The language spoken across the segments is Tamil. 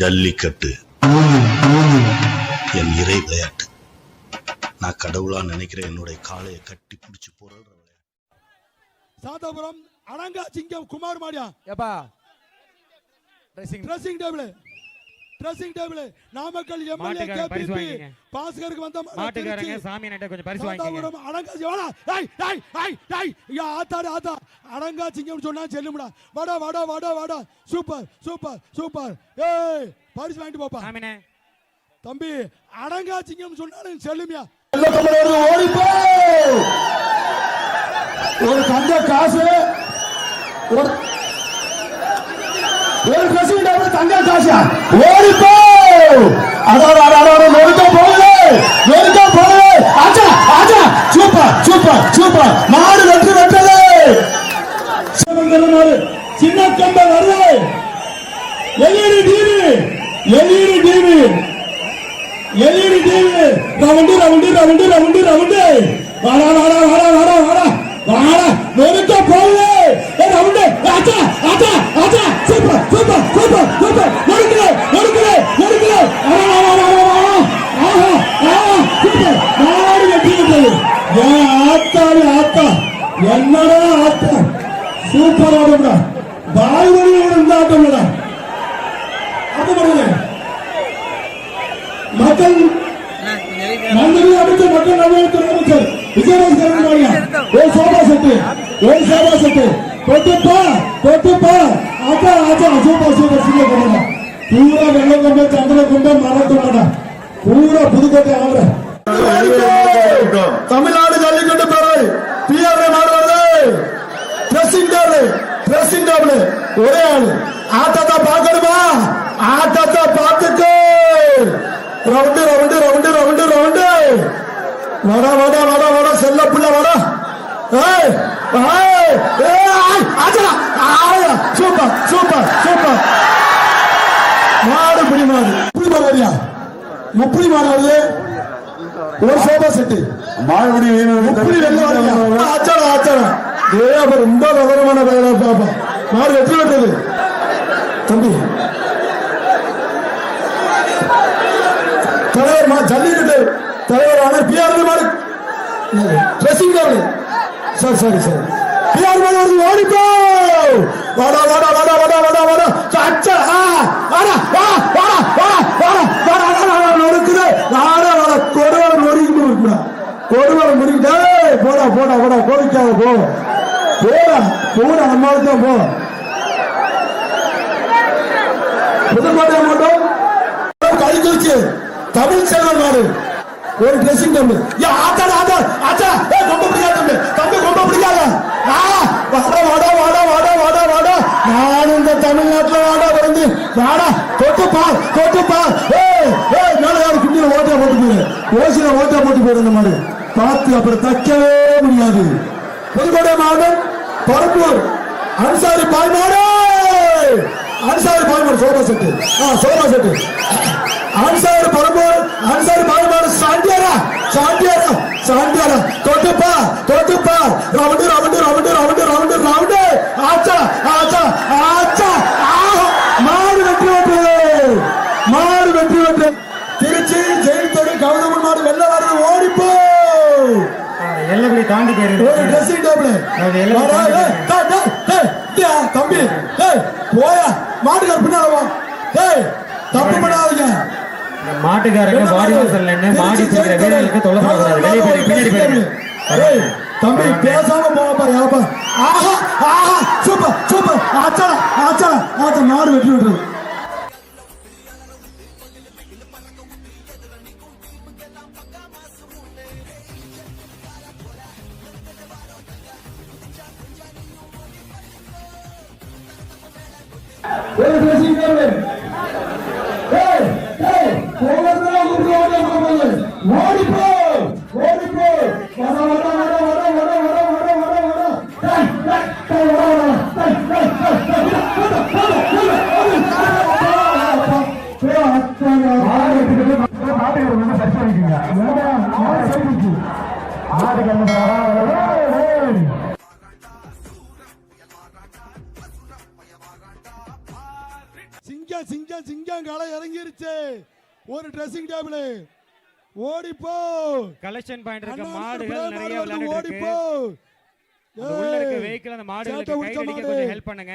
ஜல்லிக்கட்டு. என் இறை விளையாட்டு. நான் கடவுளா நினைக்கிற என்னுடைய காளையை கட்டி பிடிச்சு போற விளையாட்டு. சாதாபுரம் அனங்கா சிங்கம் குமார் மாடியா ஏப்பா. Dressing dressing table dressing table Namakkal MLA KPP வாங்கிங்க. பாஸ்கருக்கு வந்த மாடு மாட்டுக்காரங்க. சாமி நட்ட கொஞ்சம் பரிசு சாத்தாபுரம் அனங்கா வாடா. டேய் டேய் டேய் டேய் யா ஆத்தாடு ஆத்தா. அனங்கா சிங்கம் சொன்னா செல்லும்டா. வாடா வாடா வாடா வாடா. Super super super. ஏய் பரிசு வாங்கிட்டு போப்பா. சாமினே தம்பி அடங்கா சிங்கம் சொன்னாலும் செல்லுமியா. ஓடிப்போ ஒரு தங்க காசு ஒரு ஒரு பிரசிடண்ட் டேபிள் தங்க காசா? ஓடிப்போ அதோட அதோட நொறுக்க போகுது. நொறுக்க போகுது. ஆச்சா ஆச்சா சூப்பர் சூப்பர் சூப்பர் மாடு வெற்றி வெற்றது சிவகங்கை மாடு சின்ன கம்ப வருது LED TV LED TV LED TV round round round round round வாடா வாடா வாடா வாடா வாடா வாடா நொறுக்க போகுது ஏ ரவுண்டு ஆச்சா ஆச்சா ஆச்சா சூப்பர் சூப்பர் சூப்பர் சூப்பர் நொறுக்குது நொறுக்குது நொறுக்குது வாடா வாடா வாடா வாடா ஆஹா ஆஹா சூப்பர் மாடு வெட்டி விட்டது ஏன் ஆத்தாடி ஆத்தா என்னடா ஆத்தா சூப்பர் ஆடும்டா பாய்மொழியோட இந்த ஆட்டம்டா அது பண்ணுங்க மக்கள் மந்திரி அமைச்சர் மக்கள் நலத்துறை அமைச்சர் விஜயராஜ் மாரியா ஒரு சோபா செட்டு. ஒரு சோபா செட்டு. தொட்டுப்பா தொட்டுப்பா ஆச்சா ஆச்சா சூப்பர் சூப்பர் சீக்கிரம் பண்ணுங்க பூரா வெள்ளம் கொண்ட சந்திர பூரா புதுக்கோட்டை ஆடுற தமிழ்நாடு ஜல்லிக்கட்டு பேரவை பிஆர்ஏ மாடு ட்ரெஸ்ஸிங் டேபிள் ட்ரெஸ்ஸிங் டேபிள் ஒரே ஆளு. ஆட்டத்தை பார்க்கணுமா? ஆட்டத்தை பார்த்துக்கோ. Round round round round round. வட வட வட வட செல்ல புள்ள வட. Super super super. மாடு புடி மாடு. புடி மாடு வரியா? முப்படி மாடு வருது ஒரு சோபா செட்டு மாடுபடி முப்படி வெள்ள ஆச்சாரம் ஆச்சாரம் ஏ அப்ப ரொம்ப விவரமான வேலை பாப்பா. மாடு வெற்றி பெற்றது. தம்பி தலைவர் ஜல்லிக்கட்டு தலைவரான பி ஆர் மாடு ட்ரெஸ்ஸிங் டேபிள் சரி சரி சரி பிஆர் மாடு ஓடிப்போ வாடா வாடா வாடா வாடா வாடா வாடா அச்சா ஆ வாடா வா வாடா வாடா வாடா வாடா வாடா வாடா நொறுக்குது வாடா வாடா கொடுவர நொறுக்கிட்டு இருக்குடா கொடுவர நொறுக்கிட்டே போடா போடா போடா கோவிக்காத போ போடா போடா நம்மளுக்கு தான் போ புதுக்கோட்டை மட்டும் கழிச்சு தமிழ் செல்வன் நாடு ஒரு ட்ரெஸ்ஸிங் டேபிள் ஏ ஆத்தாடா ஆத்தா ஆத்தா. ஏ ரொம்ப பிடிக்காத தம்பி. தம்பி ரொம்ப பிடிக்காத. ஆ வாடா வாடா வாடா வாடா வாடா வாடா. நான் இந்த தமிழ்நாட்டுல வாடா பிறந்து வாடா தொட்டு பார் தொட்டு பார். ஏய் ஏய் மேல யாரு குட்டியில ஓட்டை போட்டு போயிரு ஓசில ஓட்டை போட்டு போயிரு இந்த மாதிரி. பார்த்து அப்புறம் தைக்கவே முடியாது. புதுக்கோட்டை மாவட்டம் பரப்பூர். அன்சாரி பாய்மாடு அன்சாரி பாய்மாடு சோபா செட்டு. ஆ சோபா செட்டு. அன்சாரி பரப்பூர் அன்சாரி பாய்மாடு சாண்டியாரா? சாண்டியாரா? சாண்டியாரா? தொட்டுப்பா தொட்டுப்பா. Round round round round round round. ஆச்சா ஆச்சா ஆச்சா. மாடு வெற்றி வெற்றது மாடு வெற்றி வெற்றது திருச்சி ஜெயில் தெரு கௌதமன் மாடு வெள்ள வருது. ஓடிப்போ. எல்லபடி தாண்டி போயிருக்கு ட்ரெஸ்ஸிங் டேபிள் எல்லாம் தம்பி போயா. மாட்டுக்கார பின்னால வா. டேய் தப்பு பண்ணாதீங்க. மாட்டுக்காரங்க வாடி வாசல்ல என்ன மாடி பிடிக்கிற வீரர்களுக்கு தொலை பண்ணக்கூடாது வெளியே போய் பின்னாடி தம்பி பேசாம பாரு யாப்பா ஆஹா ஆஹா சூப்பர் சூப்பர். ஆச்சா ஆச்சா ஆச்சா மாடு வெற்றி விட்டுரு. சிங்கம் சிங்கம் களை இறங்கிருச்சு. ஒரு ட்ரெஸ்ஸிங் டேபிள் ஓடிப்போ கலெக்ஷன் பாயிண்ட் இருக்க மாடுகள் மாடு நிறைய விளையாடிட்டு ஓடிப்போ உள்ள இருக்க வெஹிக்கிள் அந்த மாடுகளுக்கு கை அடிக்க. கொஞ்சம் ஹெல்ப் பண்ணுங்க.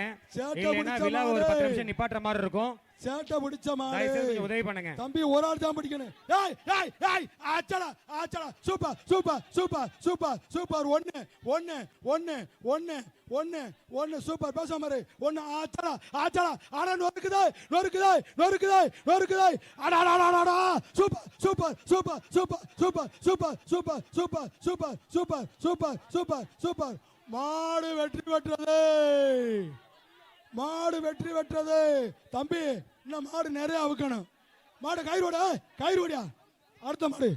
இல்லைன்னா விழா ஒரு மாடு. பத்து நிமிஷம் நிப்பாட்டுற மாதிரி இருக்கும். சேட்டை பிடிச்ச தயவு செய்து மாடு கொஞ்சம் உதவி பண்ணுங்க தம்பி ஒரு ஆள் தான் பிடிக்கணும் ஏய் ஏய் ஏய் ஆச்சடா ஆச்சடா super super super super super ஒன்னு ஒன்னு ஒன்னு ஒன்னு ஒன்னு ஒன்னு சூப்பர் பேச மாதிரி ஒன்னு ஆச்சடா ஆச்சடா ஆனா நொறுக்குதே நொறுக்குதே நொறுக்குதே நொறுக்குதே அடா அடா அடா, அடா super super super super super super super super super super super super super மாடு வெற்றி பெற்றது மாடு வெற்றி வெற்றது தம்பி இன்னும் மாடு நிறைய அவுக்கணும். மாடு கயிறு ஓடா கயிறு கயிறுடியா அடுத்த மாடு.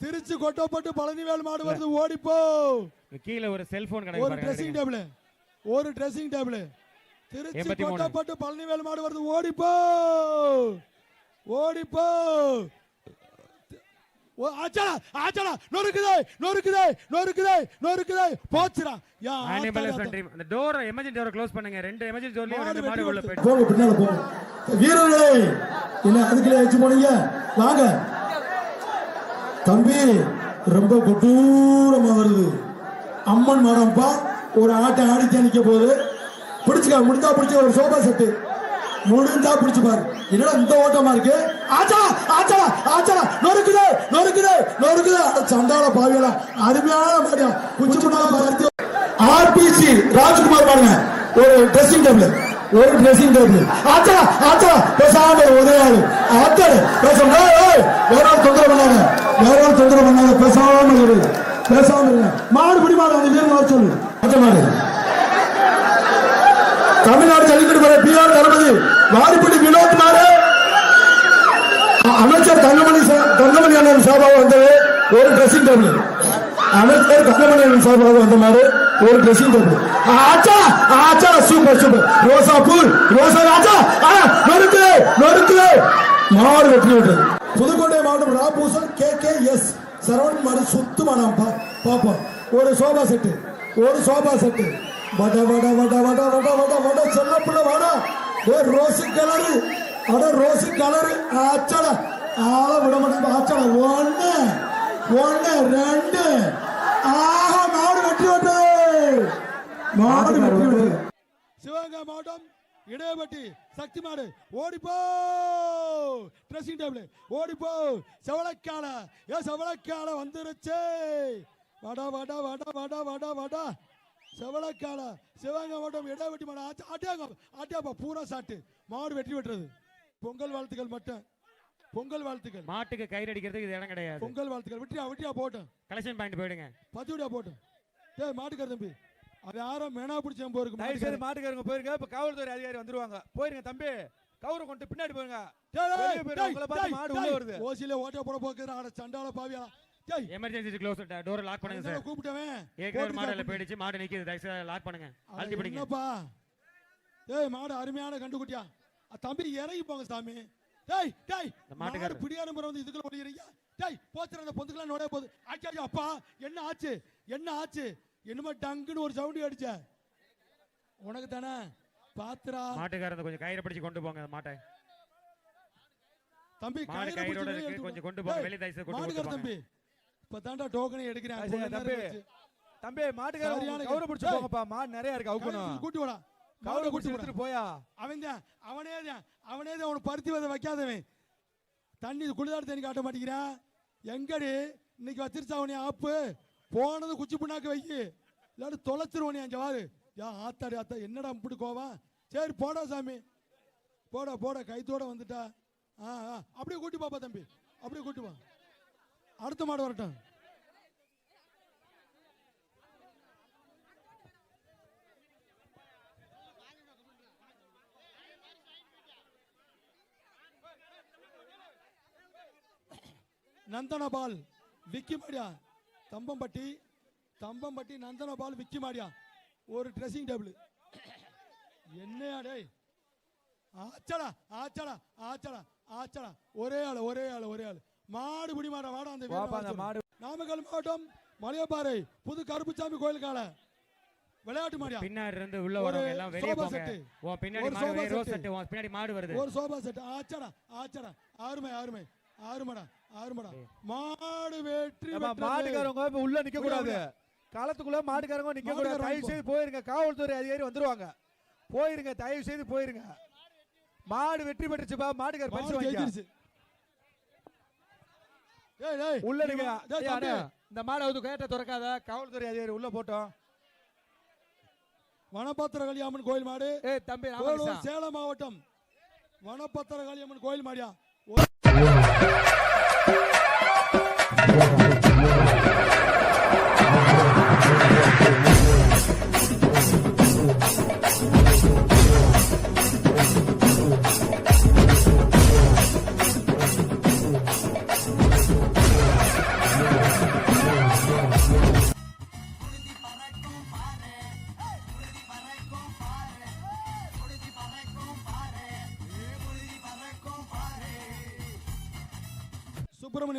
திருச்சி கொட்டப்பட்டு பழனிவேல் மாடு வருது ஓடிப்போ. கீழ ஒரு செல்போன் ஒரு ட்ரெஸ்ஸிங் டேபிள் ஒரு ட்ரெஸ்ஸிங் டேபிள் திருச்சி கொட்டப்பட்டு பழனிவேல் மாடு வருது ஓடிப்போ. ஓடிப்போ. ஆச்சடா ஆச்சடா நொறுக்குதே நொறுக்குதே நொறுக்குதே நொறுக்குதே. போச்சுடா. யா அனிமல்ஸ் ஆத்தாடா. டீம் அந்த டோர் எமர்ஜென்சி டோரை க்ளோஸ் பண்ணுங்க. ரெண்டு எமர்ஜென்சி டோர்லயும் மாடு ரெண்டு மாடு உள்ள. போயிட்டு போங்க பின்னால போங்க வீரர்களே என்ன அதுக்குள்ள வச்சு போனீங்க? வாங்க. தம்பி ரொம்ப கொடூரமா வருது. அம்மன் மரம்ப்பா ஒரு ஆட்டை ஆடித்தே நிக்க போகுது. பிடிச்சுக்க முடிஞ்சா பிடிச்ச ஒரு சோபா செட்டு. முடிஞ்சா பிடிச்சு பாரு. என்னடா இந்த ஓட்டமா இருக்கு? ஆச்சா ஆச்சா ஆச்சா. நொறுக்குது நொறுக்குது நொறுக்குது. அட சண்டால பாவியலா அருமையான மாதிரியா குச்சி புண்ணால ஆர்பிசி ராஜ்குமார் பாருங்க. ஒரு ட்ரெஸ்ஸிங் டேபிள் ஒரு ட்ரெஸ்ஸிங் டேபிள் ஆச்சா ஆச்சா. பேசாம ஒரே ஆளு. ஆத்தாடு பேச வேற ஆள் தொந்தரவு பண்ணாங்க வேற ஆள் தொந்தரவு பண்ணாங்க பேசாம இரு. பேசாம இருங்க மாடு பிடி மாடு அந்த வீரன் வர சொல்லு. மாடு. தமிழ்நாடு ஜல்லிக்கட்டு பிஆர் தளபதி. வாடிப்பட்டி வினோத் மாடு அமைச்சர் தங்கமணி தங்கமணி அண்ணன் சார்பாக வந்தது ஒரு ட்ரெஸ்ஸிங் டேபிள் அமைச்சர் தங்கமணி அண்ணன் சார்பாக வந்த மாதிரி ஒரு ட்ரெஸ்ஸிங் டேபிள் ஆச்சா ஆச்சா சூப்பர் சூப்பர் ரோசா பூல் ரோசா ராஜா. நொறுக்கு நொறுக்கு. மாடு வெற்றி விட்டது புதுக்கோட்டை மாவட்டம் ராபூசன் கே கே எஸ். சரவணன் மாதிரி சுத்தமா நாம் பார்ப்போம் ஒரு சோபா செட்டு ஒரு சோபா செட்டு. வட வட வட வட வட வட வட ஏ ரோசி கலரு. அட ரோசி கலரு. ஆச்சடா ஆள விட மாட்டேன் ஆச்சடா ஒண்ணு ஒண்ணு ரெண்டு. ஆஹா மாடு வெற்றி விட்டது மாடு வெற்றி விட்டது சிவகங்கை மாவட்டம் இடையப்பட்டி சக்தி மாடு. ஓடிப்போ! ட்ரெஸ்ஸிங் டேபிள் ஓடிப்போ! செவலக்கால ஏ செவலக்கால வந்துருச்சு. வட வட வட வட வட வட. செவலக்கால சிவகங்கை மாவட்டம் இடையப்பட்டி மாடு ஆச்சா- ஆட்டியாங்க ஆட்டியாப்பா பூரா சாட்டு. மாடு வெற்றி பெற்றது பொங்கல் வாழ்த்துக்கள் மட்டும். பொங்கல் வாழ்த்துக்கள். மாட்டுக்கு கயிறு அடிக்கிறதுக்கு இது இடம் கிடையாது. பொங்கல் வாழ்த்துக்கள். விட்டியா விட்டியா போட்டோம் கலெக்ஷன் பாயிண்ட் போயிடுங்க. பத்துடியா போட்டோம் டேய் மாட்டுக்கார தம்பி. அது யாரோ மெனா பிடிச்ச போருக்கு தயவு செய்து மாட்டுக்காரங்க போயிருங்க. இப்ப காவல்துறை அதிகாரி வந்துருவாங்க. போயிருங்க தம்பி. கவுரை கொண்டு பின்னாடி போயிருங்க. ஓசியில ஓட்ட போட போக்குற ஆட சண்டால பாவியா. எமர்ஜென்சி க்ளோஸ் டோர் லாக் பண்ணுங்க சார் கூப்பிட்டவன்? ஏற்கனவே ஒரு மாடல போயிடுச்சு. மாடு நிக்குது. தயவு செய்து லாக் பண்ணுங்க. அழுத்தி பிடிங்க. என்னப்பா? டேய் மாடு அருமையான கண்டுக்குட்டியா தம்பி இறங்கி போங்க சாமி. டேய் டேய் இந்த மாடு மாட்டுக்காரர். பிடியான முறை வந்து இதுக்குள்ள ஓடிறீங்க டேய் போச்சுற அந்த பொந்துக்குள்ள நோடைய போகுது. ஆச்சா ஆச்சா, அப்பா. என்ன ஆச்சு? என்ன ஆச்சு? என்னமோ டங்குன்னு ஒரு சவுண்ட் அடிச்ச உனக்கு தானே? பாத்துரா மாட்டுக்காரங்க கொஞ்சம் கயிறை பிடிச்சு கொண்டு போங்க மாட்டை. தம்பி கயிறை பிடிச்சு கொஞ்சம். கொண்டு போங்க, வெளிய கொண்டு மாட்டுக்கார போங்க. தம்பி. இப்ப தாண்டா டோக்கனை எடுக்கிறேன் தம்பி. தம்பி மாட்டுக்காரங்க சரியான கவுரை பிடிச்சு. போங்கப்பா. மாடு நிறைய இருக்கு அவுக்கணும் கூட்டி வாடா கவுரை கூட்டி எடுத்துட்டு போயா அவன் தான் அவனே தான் அவனே தான் அவனை பருத்தி வதை வைக்காதவன். தண்ணி குளிதாடு தண்ணி காட்ட மாட்டேங்கிறான் எங்கடி? இன்னைக்கு வச்சிருச்சா அவனே ஆப்பு? போனது குச்சி புண்ணாக்கு வைக்கி இல்லாட்டி தொலைச்சிருவனே அஞ்சு வாரு. யா ஆத்தாடி ஆத்தா என்னடா இப்படி கோவம்? சரி போடா சாமி. போடா போடா கைத்தோட வந்துட்டா. ஆ ஆ அப்படியே கூட்டி பாப்பா தம்பி. அப்படியே கூட்டி வா அடுத்த மாடு வரட்டும். நந்தனபால் விக்கிமாடியா தம்பம்பட்டி தம்பம்பட்டி நந்தனபால் விக்கிமாடியா ஒரு ட்ரெஸ்ஸிங் டேபிள் என்னையா டேய்? ஆச்சடா ஆச்சடா ஆச்சடா ஆச்சடா. ஒரே ஆளு ஒரே ஆளு ஒரே ஆளு. மாடு பிடி மாட வாடா அந்த. மாடு. நாமக்கல் மாவட்டம் மலையப்பாறை புது கருப்புசாமி கோயில் கால விளையாட்டு மாடியா? பின்னாடி இருந்து உள்ள வரவங்க எல்லாம் வெளியே போங்க. உன் பின்னாடி மாடு ரோஸ். செட்டு. உன் பின்னாடி மாடு வருது. ஒரு சோபா செட் ஆச்சடா ஆச்சடா. அருமை அருமை அருமடா அருமடா மாடு வெற்றி. மாட்டுக்காரவங்க இப்ப உள்ள நிக்க கூடாது. களத்துக்குள்ள மாட்டுக்காரங்க நிக்க கூடாது. தயவு. செய்து போயிருங்க. காவல்துறை அதிகாரி வந்துருவாங்க. போயிருங்க தயவு செய்து போயிருங்க. மாடு வெற்றி பெற்றுச்சுப்பா. மாட்டுக்கார பரிசு மாடு வாங்கிக்க ஜெயிச்சிருச்சு ஏய் ஏய் உள்ள நீங்க இந்த மாடாவது கேட்ட திறக்காத. காவல்துறை அதிகாரி உள்ள போட்டோம். வனபத்திர கலியம்மன் கோயில் மாடு. ஏய் தம்பி சேலம் மாவட்டம். வனபத்திர கலியம்மன் கோயில் மாடியா?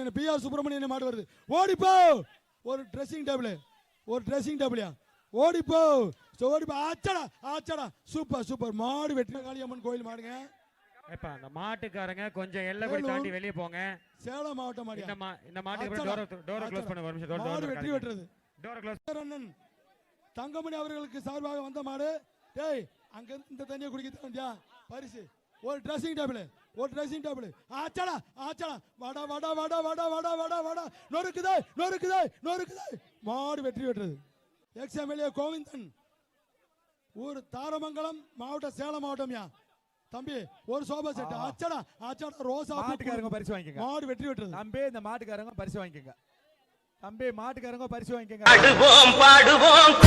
சுப்பிரமணியன் பி ஆர் சுப்பிரமணியன் மாடு வருது. ஓடிப்போ! ஒரு ட்ரெஸ்ஸிங் டேபிள் ஒரு ட்ரெஸ்ஸிங் டேபிள்யா ஓடிப்போ! சோ ஓடிப்போ. ஆச்சடா ஆச்சடா. Super super. மாடு வெற்றி காளியம்மன் கோயில் மாடுங்க. ஏப்பா அந்த மாட்டுக்காரங்க கொஞ்சம் வேலூர். தாண்டி வெளியே போங்க. சேலம் மாவட்டம் மாடியா? இந்த மா இந்த மாட்டுக்கு டோரை டோரை க்ளோஸ். பண்ணுங்க ஒரு நிமிஷம். டோர் மாடு வெற்றி பெற்றது டோரை க்ளோஸ் அண்ணன் தங்கமணி அவர்களுக்கு சார்பாக வந்த மாடு. டேய் அங்க இந்த தண்ணியை குடிக்க வேண்டியா பரிசு. ஒரு ட்ரெஸ்ஸிங் டேபிள் ஒரு ட்ரெஸ்ஸிங் டேபிள் ஆச்சடா ஆச்சடா வாடா வாடா வாடா வாடா வாடா வாடா வாடா. நொறுக்குதே நொறுக்குதே நொறுக்குதே. மாடு வெற்றி பெற்றது. Ex MLA Govindan. ஊர் தாரமங்கலம் மாவட்டம் சேலம் மாவட்டம்யா. தம்பி ஒரு சோபா செட் ஆச்சடா ஆச்சடா ரோசா மாட்டுக்காரங்க பரிசு வாங்கிக்கங்க. மாடு வெற்றி பெற்றது. தம்பி இந்த மாட்டுக்காரங்க பரிசு வாங்கிக்கங்க. தம்பி மாட்டுக்காரங்க பரிசு வாங்கிக்கங்க. பாடுவோம் பாடுவோம்